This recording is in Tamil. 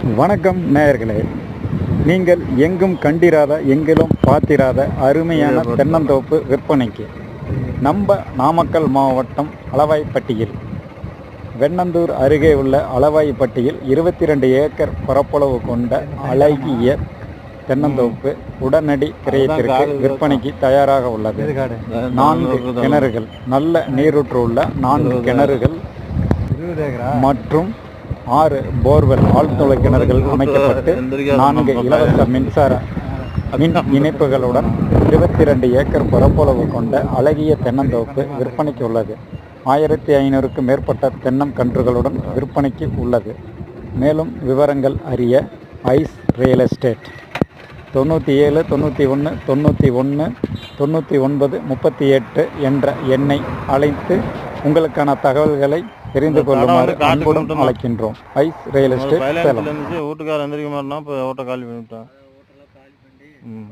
வணக்கம் நேயர்களே. நீங்கள் எங்கும் கண்டிராத எங்கிலும் பார்த்திராத அருமையான தென்னந்தோப்பு விற்பனைக்கு நம்ம நாமக்கல் மாவட்டம் அளவாய்ப்பட்டியில். வெண்ணந்தூர் அருகே உள்ள அளவாய்ப்பட்டியில் இருபத்தி ரெண்டு ஏக்கர் பரப்பளவு கொண்ட அழகிய தென்னந்தோப்பு உடனடி கிரயத்திற்கு விற்பனைக்கு தயாராக உள்ளது. நான்கு கிணறுகள் நல்ல நீரூற்று உள்ள நான்கு கிணறுகள் மற்றும் ஆறு போர்வெல் ஆழ்துளை கிணறுகள் அமைக்கப்பட்டு நான்கு இலவச மின்சார மின் இணைப்புகளுடன் இருபத்தி ரெண்டு ஏக்கர் பரப்பளவு கொண்ட அழகிய தென்னந்தோப்பு விற்பனைக்கு உள்ளது. ஆயிரத்தி ஐநூறுக்கும் மேற்பட்ட தென்னம் கன்றுகளுடன் விற்பனைக்கு உள்ளது. மேலும் விவரங்கள் அறிய ஐஸ் ரியல் எஸ்டேட். தொண்ணூற்றி ஏழு தொண்ணூற்றி ஒன்று தொண்ணூற்றி ஒன்று தொண்ணூற்றி ஒன்பது முப்பத்தி எட்டு என்ற எண்ணை அழைத்து உங்களுக்கான தகவல்களை தெரிந்து கொள்ளுமாறு அன்புடன் அழைக்கின்றோம். Ice real estate Salem. வீட்டுக்காரர் எந்திரிக்க மாட்டேன்னா இப்போ ஓட்ட காலி பண்ணிவிட்டேன் ம்.